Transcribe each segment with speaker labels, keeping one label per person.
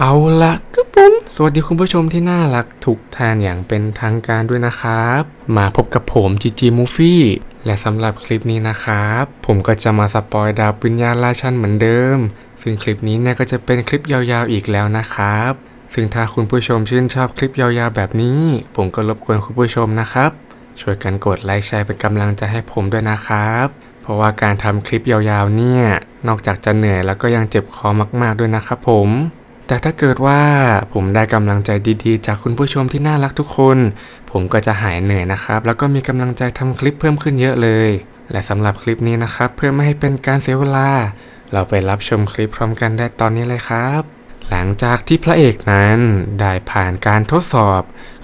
Speaker 1: เอาละก็ผมสวัสดีคุณผู้ชมที่น่ารักทุกท่านอย่างเป็นทางการด้วยนะครับ มาพบกับผมจีจีมูฟี่และสำหรับคลิปนี้นะครับ ผมก็จะมาสปอยดาบวิญญาณราชันเหมือนเดิม ซึ่งคลิปนี้เนี่ยก็จะเป็นคลิปยาวๆอีกแล้วนะครับ ซึ่งถ้าคุณผู้ชมชื่นชอบคลิปยาวๆแบบนี้ ผมก็รบกวนคุณผู้ชมนะครับ ช่วยกันกดไลค์แชร์เป็นกำลังใจให้ผมด้วยนะครับเพราะว่าการทำคลิปยาวๆเนี่ย นอกจากจะเหนื่อยแล้วก็ยังเจ็บคอมากๆด้วยนะครับผม แต่ถ้าเกิดว่าผมได้กำลังใจดีๆ จากคุณผู้ชมที่น่ารักทุกคน ผมก็จะหายเหนื่อยนะครับ แล้วก็มีกำลังใจทำคลิปเพิ่มขึ้นเยอะเลย และสำหรับคลิปนี้นะครับ เพื่อไม่ให้เป็นการเสียเวลา เราไปรับชมคลิปพร้อมกันได้ตอนนี้เลยครับ หลังจากที่พระเอกนั้นได้ผ่านการทดสอบ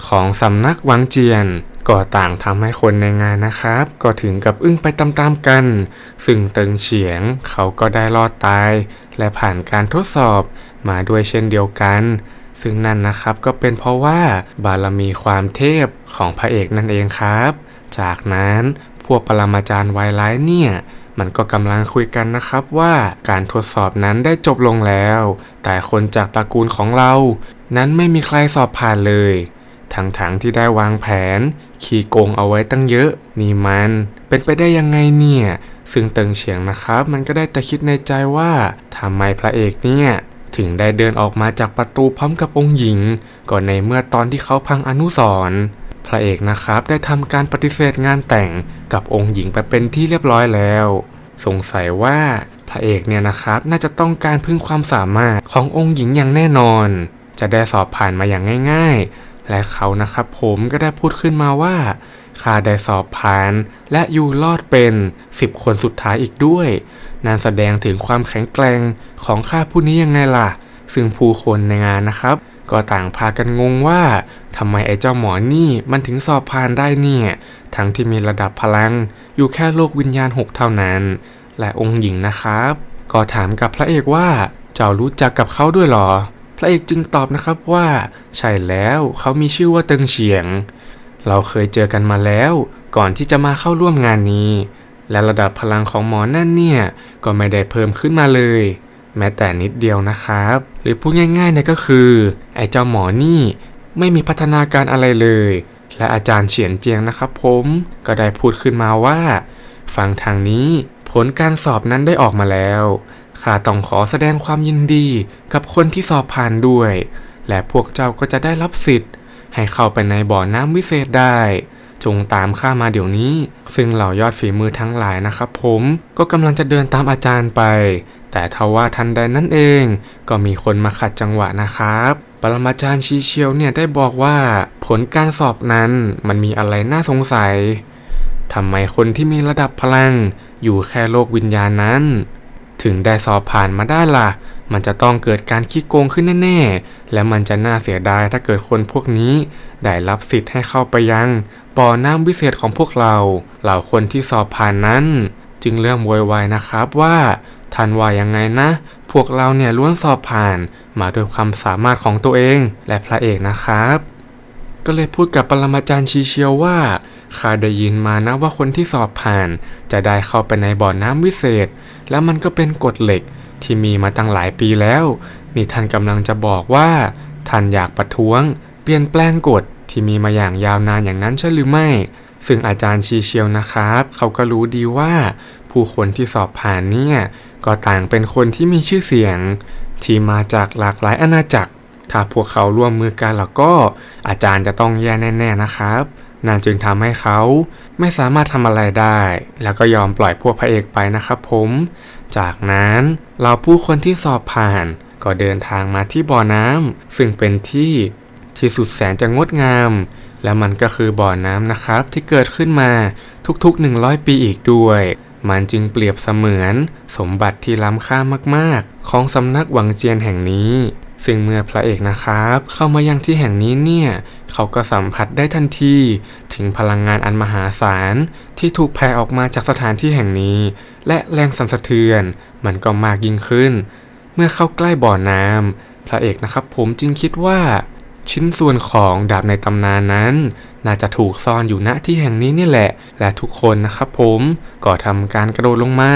Speaker 1: ของสำนักวังเจียน ก็ต่างทำให้คนในงานนะครับ ก็ถึงกับอึ้งไปตามๆกัน ซึ่งเติงเฉียงเขาก็ได้รอดตาย และผ่านการทดสอบมาด้วยเช่นเดียวกัน ซึ่งนั่นนะครับก็เป็นเพราะว่าบารมีความเทพของพระเอกนั่นเองครับ จากนั้นพวกปรมาจารย์วายร้ายเนี่ย มันก็กำลังคุยกันนะครับว่าการทดสอบนั้นได้จบลงแล้ว แต่คนจากตระกูลของเรา นั้นไม่มีใครสอบผ่านเลย ทั้งๆที่ได้วางแผน ขี่โกงเอาไว้ตั้งเยอะ นี่มันเป็นไปได้ยังไงเนี่ย ซึ่งเติงเฉียงนะครับ มันก็ได้แต่คิดในใจว่าทำไมพระเอกเนี่ยถึงได้เดินออกมาจากประตูพร้อมกับองค์หญิงก็ในเมื่อตอนที่เขาพังอนุสรพระเอกนะครับได้ทำการปฏิเสธงานแต่งกับองค์หญิงไปเป็นที่เรียบร้อยแล้ว สงสัยว่าพระเอกเนี่ยนะครับน่าจะต้องการพึ่งความสามารถขององค์หญิงอย่างแน่นอน จะได้สอบผ่านมาอย่างง่าย ๆ และเขานะครับผมก็ได้พูดขึ้นมาว่าข้าได้สอบผ่านและอยู่รอดเป็น 10 คนสุดท้ายอีกด้วย นั่นแสดงถึงความแข็งแกร่งของข้าผู้นี้ยังไงล่ะ ซึ่งผู้คนในงานนะครับ ก็ต่างพากันงงว่าทำไมไอ้เจ้าหมอนี่มันถึงสอบผ่านได้เนี่ย ทั้งที่มีระดับพลัง อยู่แค่โลกวิญญาณหกเท่านั้น และองค์หญิงนะครับ ก็ถามกับพระเอกว่าเจ้ารู้จักกับเขาด้วยหรอ ระเอกจึงตอบนะครับว่า ใช่แล้วเขามีชื่อว่าเติงเฉียง เราเคยเจอกันมาแล้ว ก่อนที่จะมาเข้าร่วมงานนี้ และระดับพลังของหมอนั่นเนี่ยก็ไม่ได้เพิ่มขึ้นมาเลย แม้แต่นิดเดียวนะครับ หรือพูดง่ายๆเนี่ยก็คือ ไอ้เจ้าหมอนี่ ไม่มีพัฒนาการอะไรเลย และอาจารย์เฉียนเจียงนะครับผมก็ได้พูดขึ้นมาว่า ฟังทางนี้ ผลการสอบนั้นได้ออกมาแล้วข้าต้องขอแสดงความยินดีกับคนที่สอบผ่านด้วย และพวกเจ้าก็จะได้รับสิทธิ์ ให้เข้าไปในบ่อน้ำวิเศษได้ จงตามข้ามาเดี๋ยวนี้ ซึ่งเหล่ายอดฝีมือทั้งหลายนะครับผมก็กำลังจะเดินตามอาจารย์ไป แต่ทว่าทันใดนั่นเอง ก็มีคนมาขัดจังหวะนะครับปรมาจารย์ชีเชียวเนี่ยได้บอกว่า ผลการสอบนั้นมันมีอะไรน่าสงสัยทำไมคนที่มีระดับพลัง อยู่แค่โลกวิญญาณนั้น ถึงได้สอบผ่านมาได้ล่ะ มันจะต้องเกิดการขี้โกงขึ้นแน่ๆ และมันจะน่าเสียดายถ้าเกิดคนพวกนี้ ได้รับสิทธิ์ให้เข้าไปยังบ่อน้ำวิเศษของพวกเรา เหล่าคนที่สอบผ่านนั้น จึงเริ่มโวยวายนะครับว่าท่านว่ายังไงนะ พวกเราเนี่ยล้วนสอบผ่านมาด้วยความสามารถของตัวเองและพระเอกนะครับ ก็เลยพูดกับปรมาจารย์ชีเชียวว่า ข้าได้ยินมานะว่าคนที่สอบผ่าน จะได้เข้าไปในบ่อน้ำวิเศษ แล้วมันก็เป็นกฎเหล็กที่มีมาตั้งหลายปีแล้ว นี่ท่านกำลังจะบอกว่า ท่านอยากประท้วง เปลี่ยนแปลงกฎที่มีมาอย่างยาวนานอย่างนั้นใช่หรือไม่ ซึ่งอาจารย์ชีเชียวนะครับ เขาก็รู้ดีว่า ผู้คนที่สอบผ่านเนี่ยก็ต่างเป็นคนที่มีชื่อเสียง ที่มาจากหลากหลายอาณาจักร ถ้าพวกเขาร่วมมือกันแล้วก็ อาจารย์จะต้องแย่แน่ ๆนะครับ นั่นจึงทำให้เขาไม่สามารถทำอะไรได้ แล้วก็ยอมปล่อยพวกพระเอกไปนะครับผม จากนั้นเราผู้คนที่สอบผ่านก็เดินทางมาที่บ่อน้ำซึ่งเป็นที่ที่สุดแสนจะงดงาม และมันก็คือบ่อน้ำนะครับที่เกิดขึ้นมาทุกๆ 100 ปีอีกด้วย มันจึงเปรียบเสมือน สมบัติที่ล้ำค่ามากๆ ของสำนักวังเจียนแห่งนี้ ซึ่งเมื่อพระเอกนะครับ เข้ามายังที่แห่งนี้เนี่ย เขาก็สัมผัสได้ทันที ถึงพลังงานอันมหาศาล ที่ถูกแผ่ออกมาจากสถานที่แห่งนี้ และแรงสั่นสะเทือน มันก็มากยิ่งขึ้น เมื่อเข้าใกล้บ่อน้ำพระเอกนะครับ ผมจึงคิดว่า ชิ้นส่วนของดาบในตำนานนั้น น่าจะถูกซ่อนอยู่ณที่แห่งนี้นี่แหละ และทุกคนนะครับผมก็ทำการกระโดดลงมา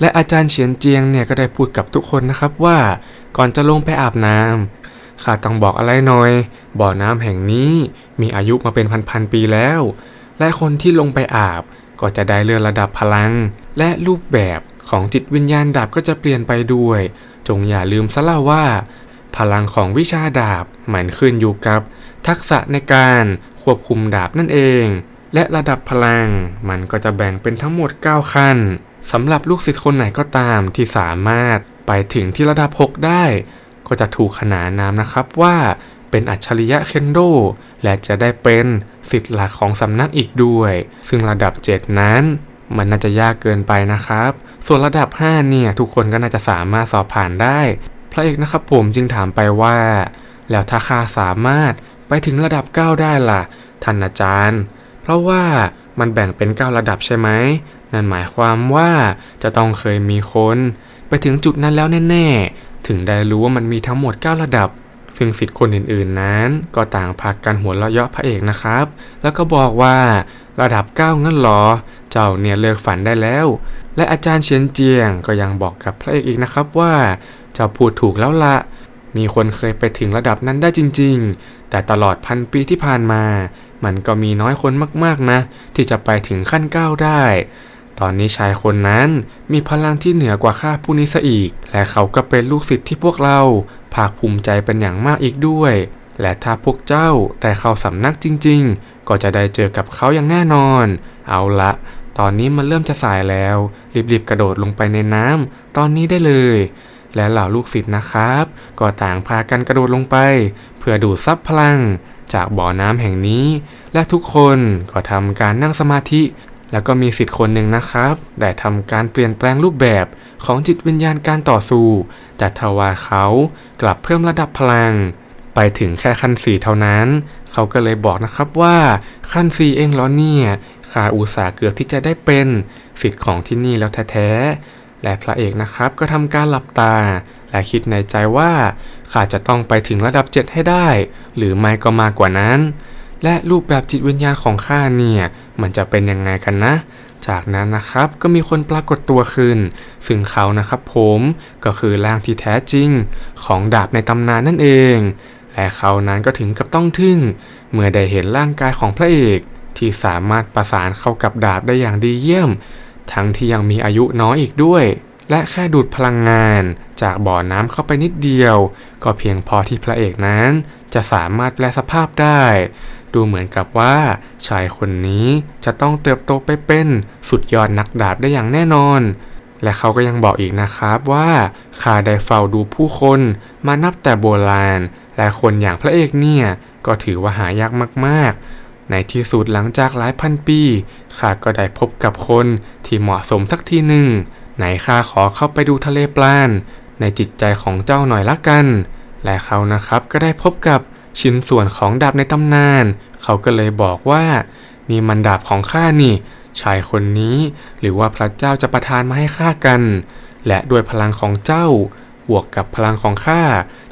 Speaker 1: และอาจารย์เฉียนเจียงเนี่ยก็ได้พูดกับทุกคนนะครับว่าก่อนจะลงไปอาบน้ำข้าต้องบอกอะไรหน่อย บ่อน้ำแห่งนี้มีอายุมาเป็นพันๆปีแล้ว และคนที่ลงไปอาบก็จะได้เลื่อนระดับพลัง และรูปแบบของจิตวิญญาณดาบก็จะเปลี่ยนไปด้วย จงอย่าลืมซะเล่าว่า พลังของวิชาดาบมันขึ้นอยู่กับ ทักษะในการควบคุมดาบนั่นเอง และระดับพลังมันก็จะแบ่งเป็นทั้งหมด 9 ขั้น สำหรับลูกศิษย์คนไหนก็ตามที่สามารถไปถึงที่ระดับ 6 ได้ ก็จะถูกขนานนามนะครับว่าเป็นอัจฉริยะเคนโด และจะได้เป็นสิทธิ์หลักของสำนักอีกด้วย ซึ่งระดับ 7 นั้น มันน่าจะยากเกินไปนะครับ ส่วนระดับ 5 เนี่ย ทุกคนก็น่าจะสามารถสอบผ่านได้ พระเอกนะครับผมจึงถามไปว่า แล้วถ้าข้าสามารถไปถึงระดับ 9 ได้ล่ะท่านอาจารย์ เพราะว่ามันแบ่งเป็น 9 ระดับใช่ไหม นั่นหมายความว่าจะต้องเคยมีคนไปถึงจุดนั้นแล้วแน่ๆ ถึงได้รู้ว่ามันมีทั้งหมด 9 ระดับ ซึ่งสิทธิ์คนอื่นๆนั้น ก็ต่างพากันหัวเราะเยาะพระเอกนะครับ แล้วก็บอกว่าระดับ 9 งั้นหรอ เจ้าเนี่ยเลิกฝันได้แล้ว และอาจารย์เฉียนเจียงก็ยังบอกกับพระเอกอีกนะครับว่าเจ้าพูดถูกแล้วละมีคนเคยไปถึงระดับนั้นได้จริง ๆ แต่ตลอดพันปีที่ผ่านมา มันก็มีน้อยคนมากๆนะ ที่จะไปถึงขั้นก้าวได้ ตอนนี้ชายคนนั้นมีพลังที่เหนือกว่าข้าผู้นี้ซะอีก และเขาก็เป็นลูกศิษย์ที่พวกเราภาคภูมิใจเป็นอย่างมากอีกด้วย และถ้าพวกเจ้าได้เข้าสำนักจริง ๆ ก็จะได้เจอกับเขาอย่างแน่นอน เอาละ ตอนนี้มันเริ่มจะสายแล้ว รีบๆกระโดดลงไปในน้ำตอนนี้ได้เลย และเหล่าลูกศิษย์นะครับ ก็ต่างพากันกระโดดลงไป เพื่อดูดซับพลังจากบ่อน้ำแห่งนี้ และทุกคนก็ทำการนั่งสมาธิ แล้วก็มีสิทธิ์คนหนึ่งนะครับ ได้ทำการเปลี่ยนแปลงรูปแบบของจิตวิญญาณการต่อสู้ แต่ทว่าเขากลับเพิ่มระดับพลัง ไปถึงแค่ขั้นสี่เท่านั้น เขาก็เลยบอกนะครับว่าขั้นสี่เองเหรอเนี่ยข้าอุตส่าห์เกือบที่จะได้เป็นสิทธิ์ของที่นี่แล้วแท้ๆ และพระเอกนะครับก็ทำการหลับตา และคิดในใจว่าข้าจะต้องไปถึงระดับ 7 ให้ได้ หรือไม่ก็มากกว่านั้น และรูปแบบจิตวิญญาณของข้าเนี่ย มันจะเป็นยังไงกันนะ จากนั้นนะครับก็มีคนปรากฏตัวขึ้น ซึ่งเขานะครับผมก็คือร่างที่แท้จริง ของดาบในตำนานนั่นเอง และเขานั้นก็ถึงกับต้องทึ่ง เมื่อได้เห็นร่างกายของพระเอกที่สามารถประสานเข้ากับดาบได้อย่างดีเยี่ยม ทั้งที่ยังมีอายุน้อยอีกด้วย และแค่ดูดพลังงาน จากบ่อน้ำเข้าไปนิดเดียว ก็เพียงพอที่พระเอกนั้น จะสามารถแปลสภาพได้ ดูเหมือนกับว่า ชายคนนี้จะต้องเติบโตไปเป็นสุดยอดนักดาบได้อย่างแน่นอน และเขาก็ยังบอกอีกนะครับว่าข้าได้เฝ้าดูผู้คนมานับแต่โบราณ และคนอย่างพระเอกเนี่ย ก็ถือว่าหายากมาก ๆ ในที่สุดหลังจากหลายพันปีข้าก็ได้พบกับคนที่เหมาะสมสักทีหนึ่งไหนข้าขอเข้าไปดูทะเลปลานในจิตใจของเจ้าหน่อยละกัน และเขานะครับก็ได้พบกับ ชิ้นส่วนของดาบในตำนาน เขาก็เลยบอกว่า นี่มันดาบของข้านี่ ชายคนนี้ หรือว่าพระเจ้าจะประทานมาให้ข้ากัน และด้วยพลังของเจ้า บวกกับพลังของข้า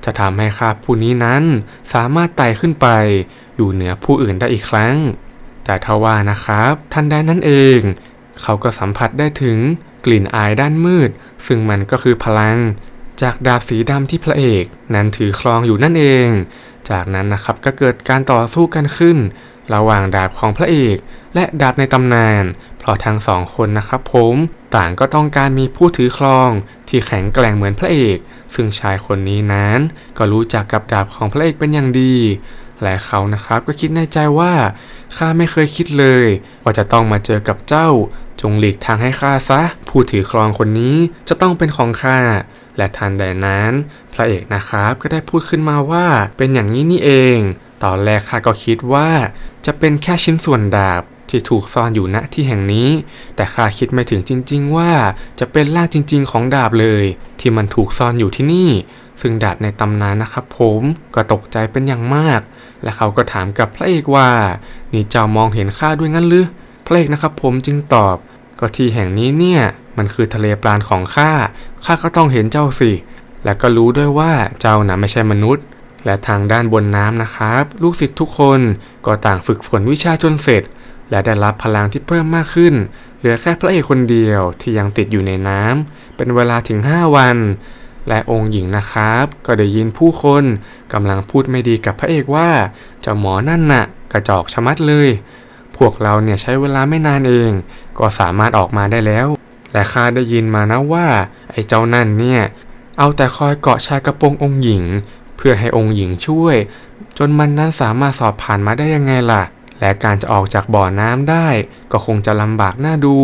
Speaker 1: จะทำให้ข้าผู้นี้นั้น สามารถไต่ขึ้นไป อยู่เหนือผู้อื่นได้อีกครั้ง แต่ทว่านะครับทันใดนั้นเอง เขาก็สัมผัสได้ถึงกลิ่นอายด้านมืด ซึ่งมันก็คือพลัง จากดาบสีดำที่พระเอก นั้นถือครองอยู่นั่นเอง จากนั้นนะครับก็เกิดการต่อสู้กันขึ้น ระหว่างดาบของพระเอก และดาบในตำนาน เพราะทั้งสองคนนะครับผมต่างก็ต้องการมีผู้ถือครอง ที่แข็งแกร่งเหมือนพระเอก ซึ่งชายคนนี้นั้น ก็รู้จักกับดาบของพระเอกเป็นอย่างดี และเขานะครับก็คิดในใจว่าข้าไม่เคยคิดเลย ว่าจะต้องมาเจอกับเจ้า จงหลีกทางให้ข้าซะ ผู้ถือครองคนนี้จะต้องเป็นของข้า และทันใดนั้น พระเอกนะครับก็ได้พูดขึ้นมาว่าเป็นอย่างนี้นี่เอง ตอนแรกข้าก็คิดว่า จะเป็นแค่ชิ้นส่วนดาบที่ถูกซ่อนอยู่ณที่แห่งนี้ แต่ข้าคิดไม่ถึงจริง ๆ ว่าจะเป็นร่างจริง ๆ ของดาบเลย ที่มันถูกซ่อนอยู่ที่นี่ ซึ่งดาบในตำนานนะครับผมก็ตกใจเป็นอย่างมาก และเขาก็ถามกับพระเอกว่า นี่เจ้ามองเห็นข้าด้วยงั้นหรือพระเอกนะครับผมจึงตอบ ก็ที่แห่งนี้เนี่ย มันคือทะเลปราณของข้า ข้าก็ต้องเห็นเจ้าสิ และก็รู้ด้วยว่าเจ้าน่ะไม่ใช่มนุษย์ และทางด้านบนน้ำนะครับ ลูกศิษย์ทุกคนก็ต่างฝึกฝนวิชาจนเสร็จ และได้รับพลังที่เพิ่มมากขึ้น เหลือแค่พระเอกคนเดียวที่ยังติดอยู่ในน้ำเป็นเวลาถึง 5 วัน และองค์หญิงนะครับ ก็ได้ยินผู้คนกำลังพูดไม่ดีกับพระเอกว่าเจ้าหมอนั่นน่ะ กระจอกชะมัดเลยพวกเราเนี่ยใช้เวลาไม่นานเอง ก็สามารถออกมาได้แล้ว และข้าได้ยินมานะว่า ไอ้เจ้านั่นเนี่ย เอาแต่คอยเกาะชายกระโปรงองค์หญิง เพื่อให้องค์หญิงช่วย จนมันนั้นสามารถสอบผ่านมาได้ยังไงล่ะ และการจะออกจากบ่อน้ำได้ ก็คงจะลำบากน่าดู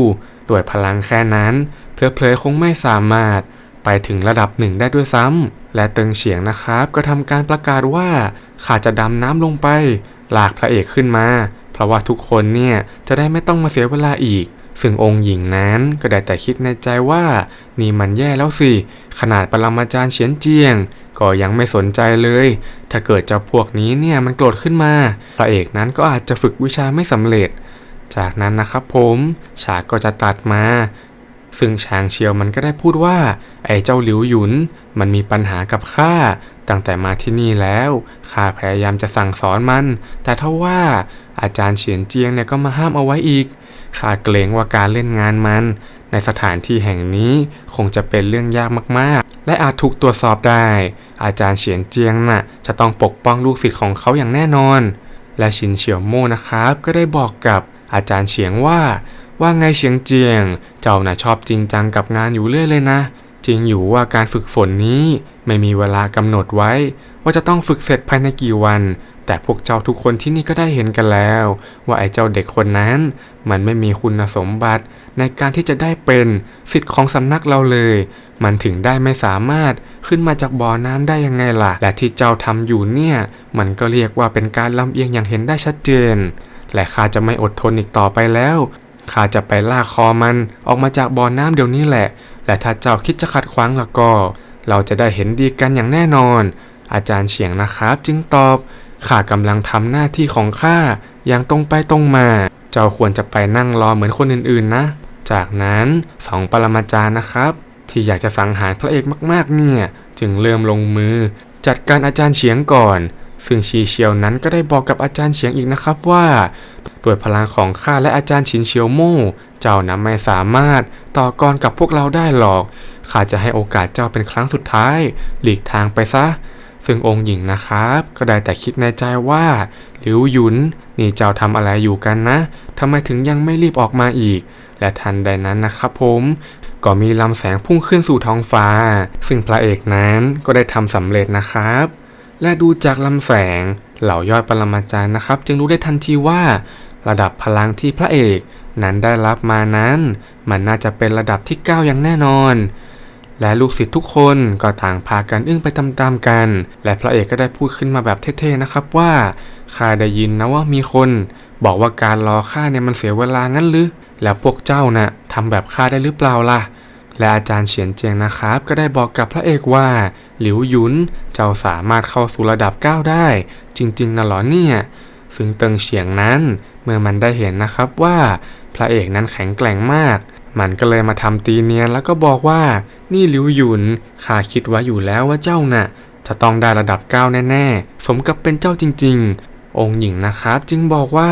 Speaker 1: ด้วยพลังแค่นั้นเพลอๆคงไม่สามารถ ไปถึงระดับหนึ่งได้ด้วยซ้ำและเติงเฉียงนะครับ ก็ทำการประกาศว่าข้าจะดำน้ำลงไป ลากพระเอกขึ้นมา เพราะว่าทุกคนเนี่ยจะได้ไม่ต้องมาเสียเวลาอีก ซึ่งองค์หญิงนั้นก็ได้แต่คิดในใจว่านี่มันแย่แล้วสิ ขนาดปรมาจารย์เฉียนเจียง ก็ยังไม่สนใจเลย ถ้าเกิดเจ้าพวกนี้เนี่ยมันโกรธขึ้นมา พระเอกนั้นก็อาจจะฝึกวิชาไม่สำเร็จ จากนั้นนะครับผมฉากก็จะตัดมา ซึ่งชางเชียวมันก็ได้พูดว่า ไอ้เจ้าหลิวหยุน มันมีปัญหากับข้าตั้งแต่มาที่นี่แล้วข้าพยายามจะสั่งสอนมัน แต่ถ้าว่าอาจารย์เฉียนเจียงเนี่ยก็มาห้ามเอาไว้อีก ข้าเกรงว่าการเล่นงานมัน ในสถานที่แห่งนี้คงจะเป็นเรื่องยากมากๆ และอาจถูกตรวจสอบได้ อาจารย์เฉียนเจียงน่ะ จะต้องปกป้องลูกศิษย์ของเขาอย่างแน่นอน และชินเฉียวโม่นะครับ ก็ได้บอกกับอาจารย์เฉียงว่า ว่าไงเฉียงเจียง เจ้าน่ะชอบจริงจังกับงานอยู่เรื่อยเลยนะ จริงอยู่ว่าการฝึกฝนนี้ไม่มีเวลากำหนดไว้ ว่าจะต้องฝึกเสร็จภายในกี่วัน แต่พวกเจ้าทุกคนที่นี่ก็ได้เห็นกันแล้ว ว่าไอ้เจ้าเด็กคนนั้น มันไม่มีคุณสมบัติในการที่จะได้เป็นสิทธิ์ของสำนักเราเลย มันถึงได้ไม่สามารถขึ้นมาจากบ่อน้ำได้ยังไงล่ะ และที่เจ้าทำอยู่เนี่ย มันก็เรียกว่าเป็นการลำเอียงอย่างเห็นได้ชัดเจน และข้าจะไม่อดทนอีกต่อไปแล้วข้าจะไปลากคอมันออกมาจากบ่อน้ำเดี๋ยวนี้แหละ และถ้าเจ้าคิดจะขัดขวางล้วก็ เราจะได้เห็นดีกันอย่างแน่นอน อาจารย์เฉียงนะครับจึงตอบ ข้ากำลังทำหน้าที่ของข้าอย่างตรงไปตรงมา เจ้าควรจะไปนั่งรอเหมือนคนอื่นๆนะ จากนั้นสองปรมาจารย์นะครับ ที่อยากจะสังหารพระเอกมากๆเนี่ย จึงเริ่มลงมือ จัดการอาจารย์เฉียงก่อน ซึ่งชีเชียวนั้นก็ได้บอกกับอาจารย์เฉียงอีกนะครับว่าด้วยพลังของข้าและอาจารย์ชินเชียวโม่เจ้านั้นไม่สามารถต่อกรกับพวกเราได้หรอก ข้าจะให้โอกาสเจ้าเป็นครั้งสุดท้าย หลีกทางไปซะ ซึ่งองค์หญิงนะครับ ก็ได้แต่คิดในใจว่าหลิวหยุนนี่เจ้าทำอะไรอยู่กันนะทำไมถึงยังไม่รีบออกมาอีก และทันใดนั้นนะครับผมก็มีลำแสงพุ่งขึ้นสู่ท้องฟ้า ซึ่งพระเอกนั้นก็ได้ทำสำเร็จนะครับ และดูจากลำแสงเหล่ายอดปรมาจารย์นะครับ จึงรู้ได้ทันทีว่า ระดับพลังที่พระเอก นั้นได้รับมานั้น มันน่าจะเป็นระดับที่ 9 อย่างแน่นอน และลูกศิษย์ทุกคนก็ต่างพากันอึ้งไปตามๆกัน และพระเอกก็ได้พูดขึ้นมาแบบเท่ๆนะครับว่าข้าได้ยินนะว่ามีคน บอกว่าการรอข้าเนี่ยมันเสียเวลางั้นหรือแล้วพวกเจ้าน่ะทำแบบข้าได้หรือเปล่าล่ะและอาจารย์เฉียนเจียงนะครับ ก็ได้บอกกับพระเอกว่า หลิวหยุนเจ้าสามารถเข้าสู่ระดับ 9 ได้ จริงๆนะหรอเนี่ยซึ่งเติงเฉียงนั้น เมื่อมันได้เห็นนะครับว่า พระเอกนั้นแข็งแกร่งมาก มันก็เลยมาทำตีเนียนแล้วก็บอกว่า นี่หลิวหยุนข้าคิดไว้อยู่แล้วว่าเจ้าน่ะ จะต้องได้ระดับ9แน่ๆ สมกับเป็นเจ้าจริง ๆ องค์หญิงนะครับจึงบอกว่า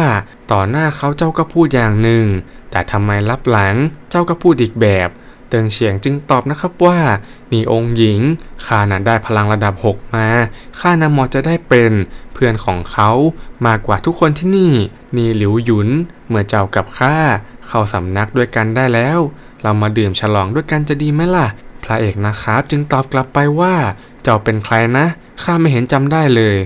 Speaker 1: ต่อหน้าเขาเจ้าก็พูดอย่างหนึ่ง แต่ทำไมรับหลังเจ้าก็พูดอีกแบบ เติงเฉียงจึงตอบนะครับว่า นี่องค์หญิงข้าน่ะได้พลังระดับ 6 มาข้านำมอจะได้เป็นเพื่อนของเขามากกว่าทุกคนที่นี่ นี่หลิวหยุนเมื่อเจ้ากับข้า เข้าสำนักด้วยกันได้แล้ว เรามาดื่มฉลองด้วยกันจะดีไหมล่ะ พระเอกนะครับจึงตอบกลับไปว่า เจ้าเป็นใครนะ ข้าไม่เห็นจำได้เลย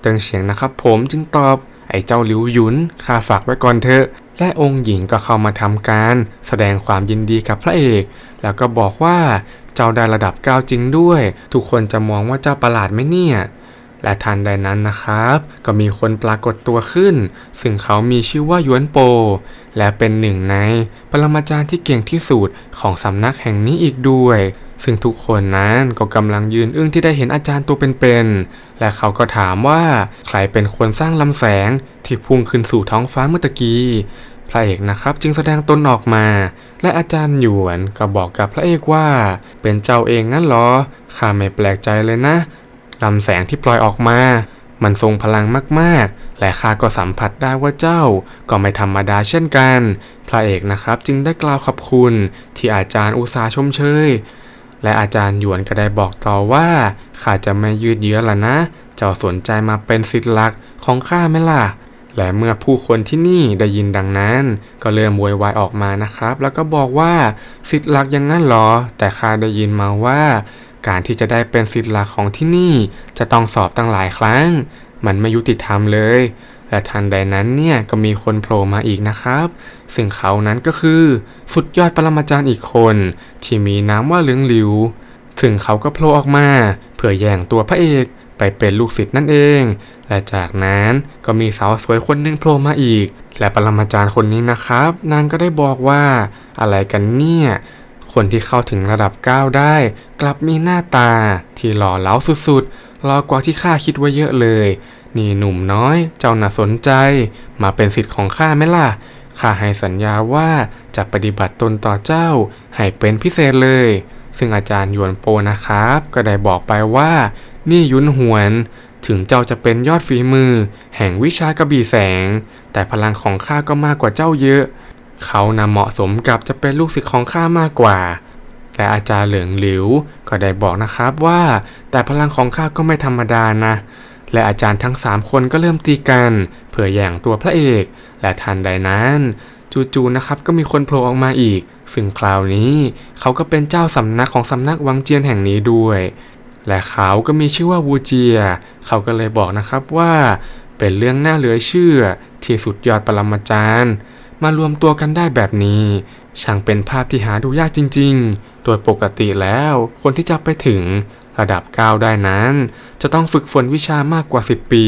Speaker 1: เติงเฉียงนะครับผมจึงตอบ ไอ้เจ้าหลิวหยุน ข้าฝากไว้ก่อนเถอะ และองค์หญิงก็เข้ามาทำการ แสดงความยินดีกับพระเอก แล้วก็บอกว่า เจ้าได้ระดับ9จริงด้วย ทุกคนจะมองว่าเจ้าประหลาดไหมเนี่ย และทันใดนั้นนะครับ ก็มีคนปรากฏตัวขึ้น ซึ่งเขามีชื่อว่าหยวนโป และเป็นหนึ่งในปรมาจารย์ที่เก่งที่สุดของสำนักแห่งนี้อีกด้วย ซึ่งทุกคนนั้นก็กำลังยืนอึ้งที่ได้เห็นอาจารย์ตัวเป็นๆและเขาก็ถามว่าใครเป็นคนสร้างลำแสงที่พุ่งขึ้นสู่ท้องฟ้าเมื่อตะกี้พระเอกนะครับจึงแสดงตนออกมา และอาจารย์หยวนก็บอกกับพระเอกว่า เป็นเจ้าเองงั้นหรอข้าไม่แปลกใจเลยนะ ลำแสงที่ปล่อยออกมา มันทรงพลังมากๆ และข้าก็สัมผัสได้ว่าเจ้าก็ไม่ธรรมดาเช่นกัน พระเอกนะครับจึงได้กล่าวขอบคุณที่อาจารย์อุตสาชมเชย และอาจารย์หยวนก็ได้บอกต่อว่าข้าจะไม่ยืดเยื้อละนะ เจ้าสนใจมาเป็นศิษย์หลักของข้าไหมล่ะและเมื่อผู้คนที่นี่ได้ยินดังนั้น ก็เริ่มโวยวายออกมานะครับ แล้วก็บอกว่าศิษย์หลักอยังงั้นหรอ แต่ข้าได้ยินมาว่า การที่จะได้เป็นศิษย์หลักของที่นี่จะต้องสอบตั้งหลายครั้ง มันไม่ยุติธรรมเลย และทันใดนั้นเนี่ยก็มีคนโผล่มาอีกนะครับ ซึ่งเขานั้นก็คือสุดยอดปรมาจารย์อีกคน ที่มีนามว่าเหลืองหลิว ซึ่งเขาก็โผล่ออกมา เพื่อแย่งตัวพระเอกไปเป็นลูกศิษย์นั่นเอง และจากนั้นก็มีสาวสวยคนหนึงโผล่มาอีก และปรมาจารย์คนนี้นะครับ นางก็ได้บอกว่าอะไรกันเนี่ย คนที่เข้าถึงระดับ 9 ได้ กลับมีหน้าตา ที่หล่อเหลาสุดๆหล่อกว่าที่ข้าคิดไว้เยอะเลย นี่หนุ่มน้อย เจ้าน่าสนใจ มาเป็นสิทธิ์ของข้าไหมล่ะข้าให้สัญญาว่าจะปฏิบัติตนต่อเจ้า ให้เป็นพิเศษเลย ซึ่งอาจารย์ยวนโปนะครับ ก็ได้บอกไปว่า นี่ยุนหวน ถึงเจ้าจะเป็นยอดฝีมือ แห่งวิชากระบี่แสง แต่พลังของข้าก็มากกว่าเจ้าเยอะ เขานะเหมาะสมกับจะเป็นลูกศิษย์ของข้ามากกว่า และอาจารย์เหลืองหลิวก็ได้บอกนะครับว่า แต่พลังของข้าก็ไม่ธรรมดานะ และอาจารย์ทั้งสามคนก็เริ่มตีกัน เพื่อแย่งตัวพระเอก และทันใดนั้นจู่ๆนะครับก็มีคนโผล่ออกมาอีก ซึ่งคราวนี้เขาก็เป็นเจ้าสำนักของสำนักวังเจียนแห่งนี้ด้วย และเขาก็มีชื่อว่าวูเจีย เขาก็เลยบอกนะครับว่า เป็นเรื่องน่าเหลือเชื่อที่สุดยอดปรมาจารย์ มารวมตัวกันได้แบบนี้ ช่างเป็นภาพที่หาดูยากจริง ๆ โดยปกติแล้วคนที่จะไปถึงระดับ9ได้นั้น จะต้องฝึกฝนวิชามากกว่า 10 ปี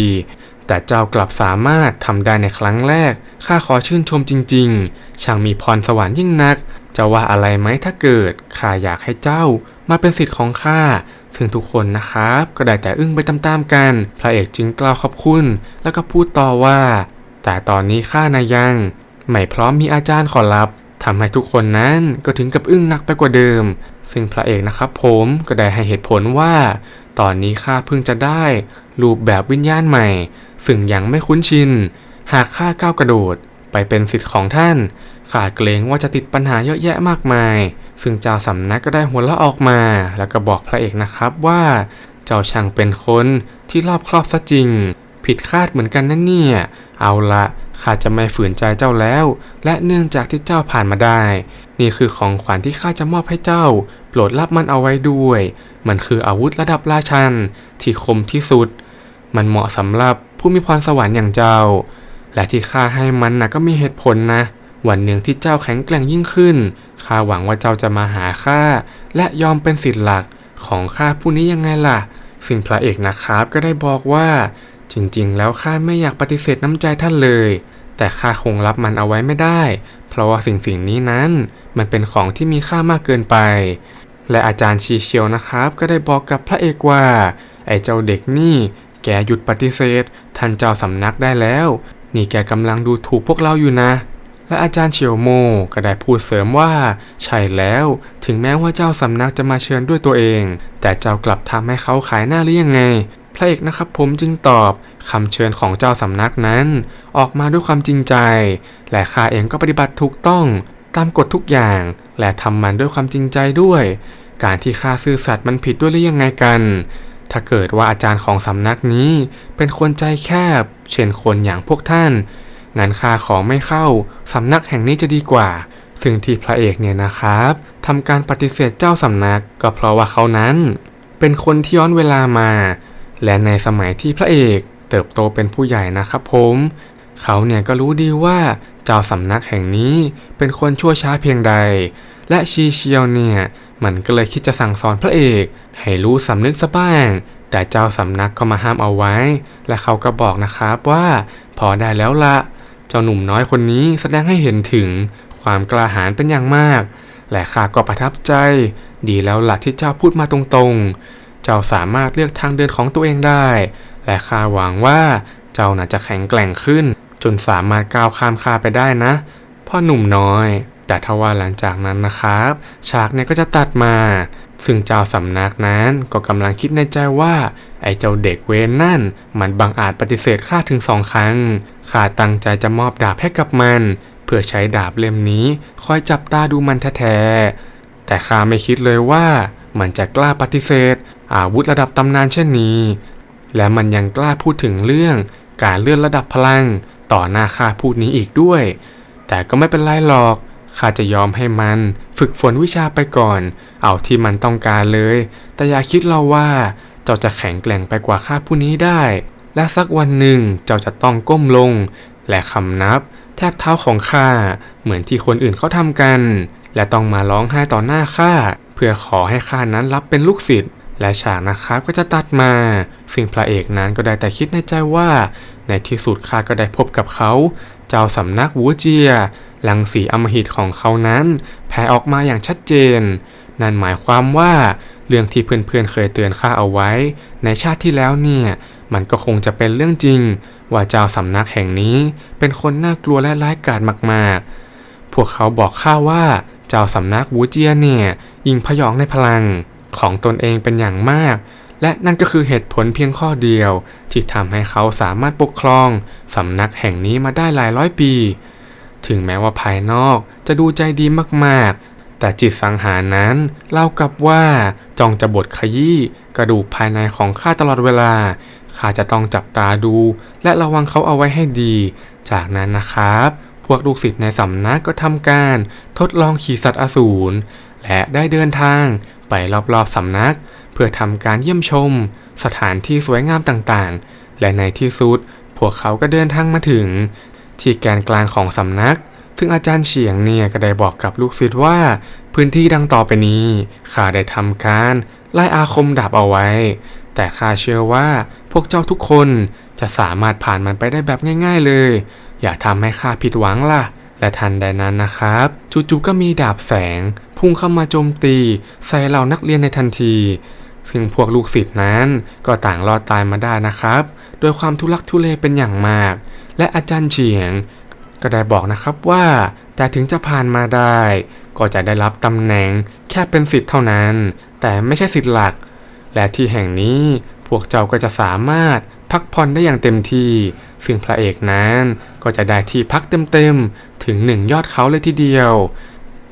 Speaker 1: แต่เจ้ากลับสามารถทำได้ในครั้งแรก ข้าขอชื่นชมจริง ๆ ช่างมีพรสวรรค์ยิ่งนัก จะว่าอะไรไหมถ้าเกิดข้าอยากให้เจ้ามาเป็นสิทธิ์ของข้าซึ่งทุกคนนะครับ ก็ได้แต่อึ้งไปตามๆกัน พระเอกจึงกล่าวขอบคุณ แล้วก็พูดต่อว่า แต่ตอนนี้ข้านายัง ไม่พร้อมมีอาจารย์ขอรับทำให้ทุกคนนั้นก็ถึงกับอึ้งหนักไปกว่าเดิม ซึ่งพระเอกนะครับผมก็ได้ให้เหตุผลว่า ตอนนี้ข้าเพิ่งจะได้ รูปแบบวิญญาณใหม่ ซึ่งยังไม่คุ้นชิน หากข้าก้าวกระโดด ไปเป็นสิทธิ์ของท่านข้าเกรงว่าจะติดปัญหาเยอะแยะมากมาย ซึ่งเจ้าสำนักก็ได้หัวเราะออกมา แล้วก็บอกพระเอกนะครับว่า เจ้าช่างเป็นคนที่รอบครอบซะจริง ผิดคาดเหมือนกันนั่นเนี่ย เอาละ ข้าจะไม่ฝืนใจเจ้าแล้ว และเนื่องจากที่เจ้าผ่านมาได้ นี่คือของขวัญที่ข้าจะมอบให้เจ้า โปรดรับมันเอาไว้ด้วย มันคืออาวุธระดับราชันที่คมที่สุด มันเหมาะสำหรับผู้มีพรสวรรค์อย่างเจ้า และที่ข้าให้มันนะก็มีเหตุผลนะ วันหนึ่งที่เจ้าแข็งแกร่งยิ่งขึ้น ข้าหวังว่าเจ้าจะมาหาข้าและยอมเป็นสิทธิ์หลักของข้าผู้นี้ยังไงล่ะ ซึ่งพระเอกนะครับก็ได้บอกว่า จริงๆ แล้วข้าไม่อยากปฏิเสธน้ำใจท่านเลย แต่ข้าคงรับมันเอาไว้ไม่ได้ เพราะว่าสิ่งสิ่งนี้นั้น มันเป็นของที่มีค่ามากเกินไป และอาจารย์ชีเชียวนะครับ ก็ได้บอกกับพระเอกว่า ไอ้เจ้าเด็กนี่แกหยุดปฏิเสธ ท่านเจ้าสำนักได้แล้ว นี่แกกำลังดูถูกพวกเราอยู่นะ และอาจารย์เฉียวโมก็ได้พูดเสริมว่า ใช่แล้ว ถึงแม้ว่าเจ้าสำนักจะมาเชิญด้วยตัวเอง แต่เจ้ากลับทำให้เขาขายหน้าหรือยังไง พระเอกนะครับผมจึงตอบคำเชิญของเจ้าสำนักนั้น ออกมาด้วยความจริงใจ และข้าเองก็ปฏิบัติถูกต้องตามกฎทุกอย่าง และทำมันด้วยความจริงใจด้วย การที่ข้าซื่อสัตย์มันผิดด้วยหรือยังไงกัน ถ้าเกิดว่าอาจารย์ของสำนักนี้ เป็นคนใจแคบ เช่นคนอย่างพวกท่านงั้นข้าของไม่เข้าสำนักแห่งนี้จะดีกว่า ซึ่งที่พระเอกเนี่ยนะครับทำการปฏิเสธเจ้าสำนัก ก็เพราะว่าเขานั้น เป็นคนที่ย้อนเวลามา และในสมัยที่พระเอกเติบโตเป็นผู้ใหญ่นะครับผม เขาเนี่ยก็รู้ดีว่าเจ้าสำนักแห่งนี้เป็นคนชั่วช้าเพียงใด และชีเชียวเนี่ยมันก็เลยคิดจะสั่งสอนพระเอก ให้รู้สำนึกซะบ้าง แต่เจ้าสำนักก็มาห้ามเอาไว้ และเขาก็บอกนะครับว่า พอได้แล้วละเจ้าหนุ่มน้อยคนนี้แสดงให้เห็นถึงความกล้าหาญเป็นอย่างมาก และข้าก็ประทับใจ ดีแล้วละที่เจ้าพูดมาตรงๆ เจ้าสามารถเลือกทางเดินของตัวเองได้ และข้าหวังว่าเจ้าน่าจะแข็งแกร่งขึ้น จนสามารถก้าวข้ามข้าไปได้นะพ่อหนุ่มน้อย แต่ทว่าหลังจากนั้นนะครับ ฉากเนี่ยก็จะตัดมา ซึ่งเจ้าสำนักนั้นก็กำลังคิดในใจว่า ไอ้เจ้าเด็กเวนนั่น มันบังอาจปฏิเสธข้าถึงสองครั้งข้าตั้งใจจะมอบดาบให้กับมัน เพื่อใช้ดาบเล่มนี้ คอยจับตาดูมันแท้ๆแต่ข้าไม่คิดเลยว่ามันจะกล้าปฏิเสธอาวุธระดับตำนานเช่นนี้ และมันยังกล้าพูดถึงเรื่องการเลื่อนระดับพลังต่อหน้าข้าพูดนี้อีกด้วย แต่ก็ไม่เป็นไรหรอกข้าจะยอมให้มันฝึกฝนวิชาไปก่อน เอาที่มันต้องการเลย แต่อย่าคิดเราว่า เจ้าจะแข็งแกร่งไปกว่าข้าผู้นี้ได้ และสักวันหนึ่งเจ้าจะต้องก้มลง และคำนับ แทบเท้าของข้าเหมือนที่คนอื่นเขาทำกัน และต้องมาร้องไห้ต่อหน้าข้าเพื่อขอให้ข้านั้นรับเป็นลูกศิษย์ และฉากนะครับก็จะตัดมา ซึ่งพระเอกนั้นก็ได้แต่คิดในใจว่า ในที่สุดข้าก็ได้พบกับเขา เจ้าสำนักวูเจียลังสีอมหิตของเขานั้นแผ่ออกมาอย่างชัดเจน นั่นหมายความว่าเรื่องที่เพื่อนๆเคยเตือนข้าเอาไว้ ในชาติที่แล้วเนี่ย มันก็คงจะเป็นเรื่องจริง ว่าเจ้าสำนักแห่งนี้เป็นคนน่ากลัวและร้ายกาจมากๆ พวกเขาบอกข้าว่าเจ้าสำนักวูเจียเนี่ยยิงพยองในพลัง ของตนเองเป็นอย่างมาก และนั่นก็คือเหตุผลเพียงข้อเดียว ที่ทำให้เขาสามารถปกครองสำนักแห่งนี้มาได้หลายร้อยปี ถึงแม้ว่าภายนอกจะดูใจดีมากๆ แต่จิตสังหารนั้นเล่ากับว่าจองจะบดขยี้กระดูกภายในของข้าตลอดเวลาข้าจะต้องจับตาดู และระวังเขาเอาไว้ให้ดี จากนั้นนะครับพวกลูกศิษย์ในสำนักก็ทำการทดลองขี่สัตว์อสูรและได้เดินทางไปรอบๆสำนัก เพื่อทำการเยี่ยมชม สถานที่สวยงามต่างๆ และในที่สุด พวกเขาก็เดินทางมาถึง ที่แกนกลางของสำนัก ซึ่งอาจารย์เฉียงเนี่ยก็ได้บอกกับลูกศิษย์ว่า พื้นที่ดังต่อไปนี้ข้าได้ทำการไล่อาคมดาบเอาไว้ แต่ข้าเชื่อว่าพวกเจ้าทุกคนจะสามารถผ่านมันไปได้แบบง่าย ๆเลย อย่าทำให้ข้าผิดหวังล่ะ และทันใดนั้นนะครับจู่ๆก็มีดาบแสง พุ่งเข้ามาโจมตี ใส่เหล่านักเรียนในทันที ซึ่งพวกลูกศิษย์นั้นก็ต่างรอดตายมาได้นะครับ โดยความทุลักทุเลเป็นอย่างมาก และอาจารย์เฉียง ก็ได้บอกนะครับว่าแต่ถึงจะผ่านมาได้ ก็จะได้รับตำแหน่งแค่เป็นสิทธิ์เท่านั้น แต่ไม่ใช่สิทธิ์หลัก และที่แห่งนี้พวกเจ้าก็จะสามารถ พักผ่อนได้อย่างเต็มที่ ซึ่งพระเอกนั้นก็จะได้ที่พักเต็มๆ ถึงหนึ่งยอดเขาเลยทีเดียว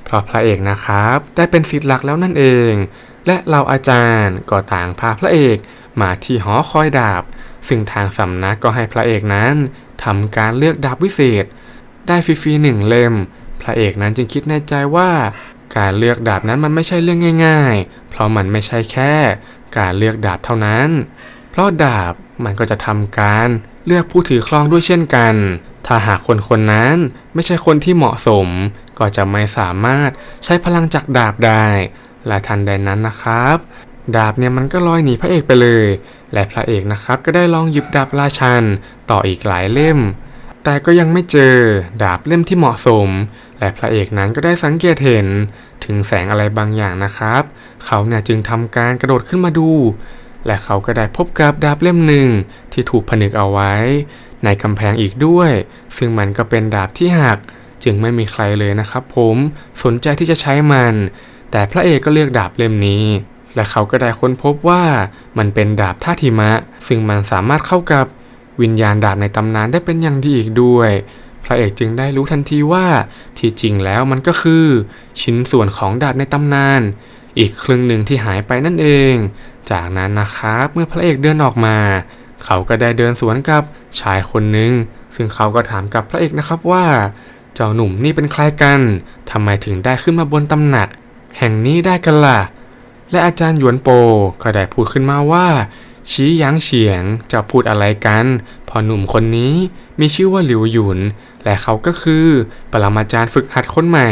Speaker 1: เพราะพระเอกนะครับได้เป็นสิทธิ์หลักแล้วนั่นเอง และเราอาจารย์ก็ต่างพาพระเอกมาที่หอคอยดาบ ซึ่งทางสำนักก็ให้พระเอกนั้นทำการเลือกดาบวิเศษ ได้ฟรีๆหนึ่งเล่ม พระเอกนั้นจึงคิดในใจว่า การเลือกดาบนั้นมันไม่ใช่เรื่องง่าย ๆ เพราะมันไม่ใช่แค่ การเลือกดาบเท่านั้น เพราะดาบมันก็จะทำการเลือกผู้ถือครองด้วยเช่นกัน ถ้าหากคนคนนั้นไม่ใช่คนที่เหมาะสม ก็จะไม่สามารถใช้พลังจากดาบได้ และทันใดนั้นนะครับ ดาบเนี่ยมันก็ลอยหนีพระเอกไปเลย และพระเอกนะครับก็ได้ลองหยิบดาบราชันต่ออีกหลายเล่ม แต่ก็ยังไม่เจอดาบเล่มที่เหมาะสม และพระเอกนั้นก็ได้สังเกตเห็น ถึงแสงอะไรบางอย่างนะครับ เขาเนี่ยจึงทำการกระโดดขึ้นมาดู และเขาก็ได้พบกับดาบเล่มหนึ่งที่ถูกผนึกเอาไว้ ในกำแพงอีกด้วย ซึ่งมันก็เป็นดาบที่หัก จึงไม่มีใครเลยนะครับผมสนใจที่จะใช้มัน แต่พระเอกก็เลือกดาบเล่มนี้ และเขาก็ได้ค้นพบว่ามันเป็นดาบท่าทิมะ ซึ่งมันสามารถเข้ากับวิญญาณดาบในตำนานได้เป็นอย่างดีอีกด้วย พระเอกจึงได้รู้ทันทีว่าที่จริงแล้วมันก็คือ ชิ้นส่วนของดาบในตำนาน อีกครึ่งหนึ่งที่หายไปนั่นเอง จากนั้นนะครับเมื่อพระเอกเดินออกมา เขาก็ได้เดินสวนกับชายคนหนึ่งซึ่งเขาก็ถามกับพระเอกนะครับว่า เจ้าหนุ่มนี่เป็นใครกันทำไมถึงได้ขึ้นมาบนตำหนัก แห่งนี้ได้กันล่ะ และอาจารย์หยวนโปก็ได้พูดขึ้นมาว่าชี้ยางเฉียงจะพูดอะไรกันพอหนุ่มคนนี้มีชื่อว่าหลิวหยุน และเขาก็คือปรมาจารย์ฝึกหัดคนใหม่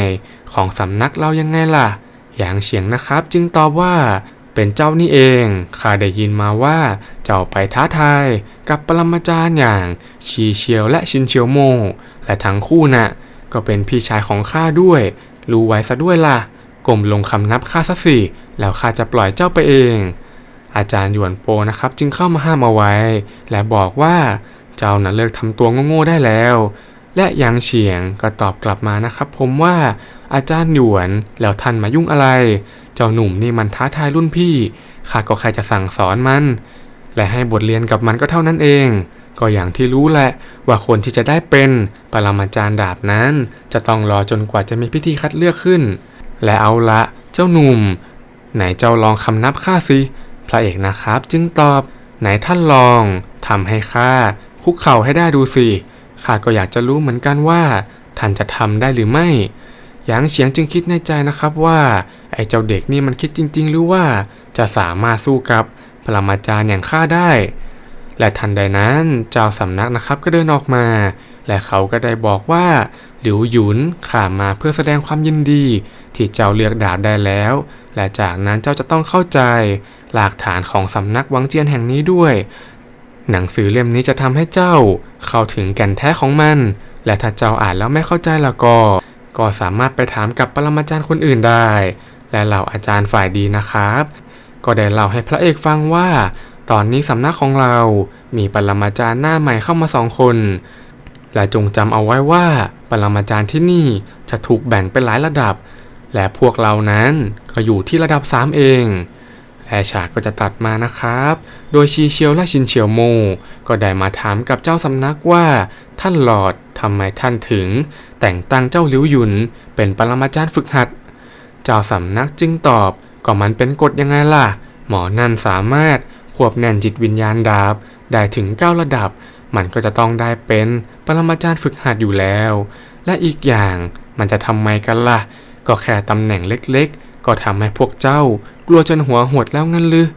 Speaker 1: ของสำนักเรายังไงล่ะหยางเฉียงนะครับ จึงตอบว่า เป็นเจ้านี่เอง ข้าได้ยินมาว่า เจ้าไปท้าทายกับปรมาจารย์อย่างชีเชียวและชินเชียวโม และทั้งคู่น่ะ ก็เป็นพี่ชายของข้าด้วย รู้ไว้ซะด้วยล่ะก้มลงคำนับข้าซะสิ แล้วข้าจะปล่อยเจ้าไปเอง อาจารย์หยวนโปนะครับ จึงเข้ามาห้ามเอาไว้ และบอกว่าเจ้านั้นเลิกทำตัวโง่ๆได้แล้ว และยางเฉียงก็ตอบกลับมานะครับ ผมว่า อาจารย์หยวน แล้วท่านมายุ่งอะไร เจ้าหนุ่มนี่มันท้าทายรุ่นพี่ ข้าก็แค่จะสั่งสอนมัน และให้บทเรียนกับมันก็เท่านั้นเอง ก็อย่างที่รู้แหละว่าคนที่จะได้เป็นปรมาจารย์ดาบนั้น จะต้องรอจนกว่าจะมีพิธีคัดเลือกขึ้น และเอาละเจ้าหนุ่ม ไหนเจ้าลองคำนับข้าสิ พระเอกนะครับ จึงตอบ ไหนท่านลองทำให้ข้าคุกเข่าให้ได้ดูสิข้าก็อยากจะรู้เหมือนกันว่า ท่านจะทำได้หรือไม่ หยางเฉียงจึงคิดในใจนะครับว่าไอ้เจ้าเด็กนี่มันคิดจริง ๆ หรือว่าจะสามารถสู้กับปรมาจารย์อย่างข้าได้ และทันใดนั้นเจ้าสำนักนะครับก็เดินออกมา และเขาก็ได้บอกว่า หลิวหยุนข้ามาเพื่อแสดงความยินดี ที่เจ้าเลือกดาบได้แล้ว และจากนั้นเจ้าจะต้องเข้าใจ หลักฐานของสำนักวังเจียนแห่งนี้ด้วย หนังสือเล่มนี้จะทำให้เจ้า เข้าถึงแก่นแท้ของมัน และถ้าเจ้าอ่านแล้วไม่เข้าใจล้วก็ ก็สามารถไปถามกับปรมาจารย์คนอื่นได้ และเหล่าอาจารย์ฝ่ายดีนะครับ ก็ได้เล่าให้พระเอกฟังว่า ตอนนี้สำนักของเรา มีปรมาจารย์หน้าใหม่เข้ามาสองคน และจงจำเอาไว้ว่า ปรมาจารย์ที่นี่จะถูกแบ่งเป็นหลายระดับ และพวกเรานั้นก็อยู่ที่ระดับ 3 เอง และฉาก็จะตัดมานะครับ โดยชีเชียวและชินเฉียวโม ก็ได้มาถามกับเจ้าสำนักว่า ท่านหลอดทำไมท่านถึง แต่งตั้งเจ้าหลิวหยุน เป็นปรมาจารย์ฝึกหัด เจ้าสำนักจึงตอบ ก็มันเป็นกฎยังไงล่ะ หมอนั่นสามารถควบแน่นจิตวิญญาณดาบ ได้ถึง 9 ระดับ มันก็จะต้องได้เป็นปรมาจารย์ฝึกหัดอยู่แล้ว และอีกอย่างมันจะทำไมกันล่ะ ก็แค่ตำแหน่งเล็กๆ ก็ทำให้พวกเจ้ากลัวจนหัวหดแล้วงั้นหรือ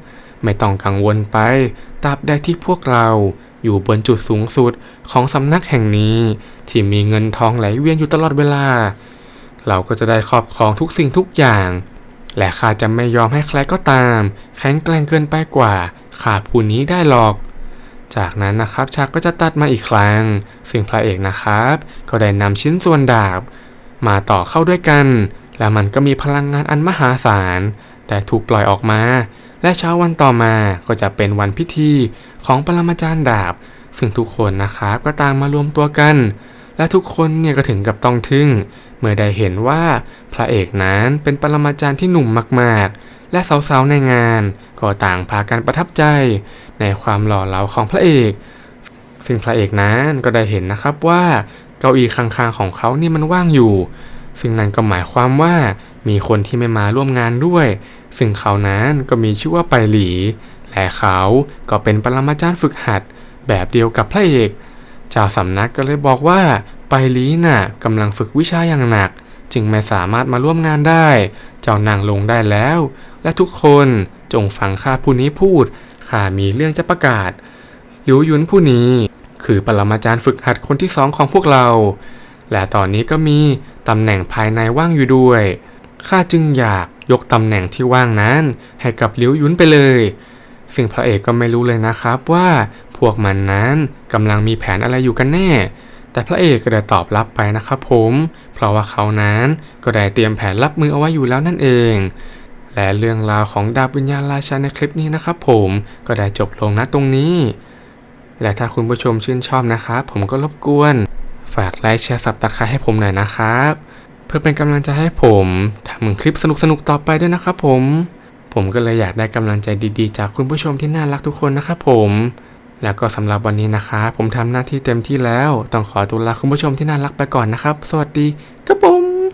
Speaker 1: ไม่ต้องกังวลไปตราบใดที่พวกเราอยู่บนจุดสูงสุดของสำนักแห่งนี้ที่มีเงินทองไหลเวียนอยู่ตลอดเวลา เราก็จะได้ครอบครองทุกสิ่งทุกอย่าง และข้าจะไม่ยอมให้ใครก็ตาม แข็งแกร่งเกินไปกว่าข้าผู้นี้ได้หรอก จากนั้นนะครับฉากก็จะตัดมาอีกครั้ง ซึ่งพระเอกนะครับ ก็ได้นำชิ้นส่วนดาบ มาต่อเข้าด้วยกัน และมันก็มีพลังงานอันมหาศาล แต่ถูกปล่อยออกมา และเช้าวันต่อมาก็จะเป็นวันพิธีของปรมาจารย์ดาบ ซึ่งทุกคนนะครับก็ต่างมารวมตัวกัน และทุกคนเนี่ยก็ถึงกับต้องทึ่ง เมื่อได้เห็นว่าพระเอกนั้นเป็นปรมาจารย์ที่หนุ่มมากๆ และสาวๆในงานก็ต่างพากันประทับใจ ในความหล่อเหลาของพระเอกซึ่งพระเอกนั้นก็ได้เห็นนะครับว่าเก้าอี้ข้างๆของเขาเนี่ยมันว่างอยู่ ซึ่งนั่นก็หมายความว่ามีคนที่ไม่มาร่วมงานด้วย ซึ่งเขานั้นก็มีชื่อว่าไปหลี และเขาก็เป็นปรมาจารย์ฝึกหัด แบบเดียวกับพระเอก เจ้าสำนักก็เลยบอกว่าไปหลีน่ะกำลังฝึกวิชาอย่างหนัก จึงไม่สามารถมาร่วมงานได้ เจ้านางลงได้แล้ว และทุกคนจงฟังข้าผู้นี้พูดข้ามีเรื่องจะประกาศหลิวหยุนผู้นี้ คือปรมาจารย์ฝึกหัดคนที่สองของพวกเรา และตอนนี้ก็มีตำแหน่งภายในว่างอยู่ด้วย ข้าจึงอยากยกตำแหน่งที่ว่างนั้น ให้กับหลิวยุนไปเลย ซึ่งพระเอกก็ไม่รู้เลยนะครับว่าพวกมันนั้นกำลังมีแผนอะไรอยู่กันแน่ แต่พระเอกก็ได้ตอบรับไปนะครับผม เพราะว่าเขานั้นก็ได้เตรียมแผนรับมือเอาไว้อยู่แล้วนั่นเอง และเรื่องราวของดาบวิญญาณราชาในคลิปนี้นะครับผมก็ได้จบลงณตรงนี้ และถ้าคุณผู้ชมชื่นชอบนะครับผมก็รบกวน ฝากไลค์แชร์สับตะไคร้ให้ผมหน่อยนะครับ เพื่อเป็นกำลังใจให้ผมทำคลิปสนุกๆต่อไปด้วยนะครับผม ผมก็เลยอยากได้กำลังใจดีๆ จากคุณผู้ชมที่น่ารักทุกคนนะครับผมแล้วก็สำหรับวันนี้นะครับผมทำหน้าที่เต็มที่แล้ว ต้องขอตัวลาคุณผู้ชมที่น่ารักไปก่อนนะครับ สวัสดีครับผม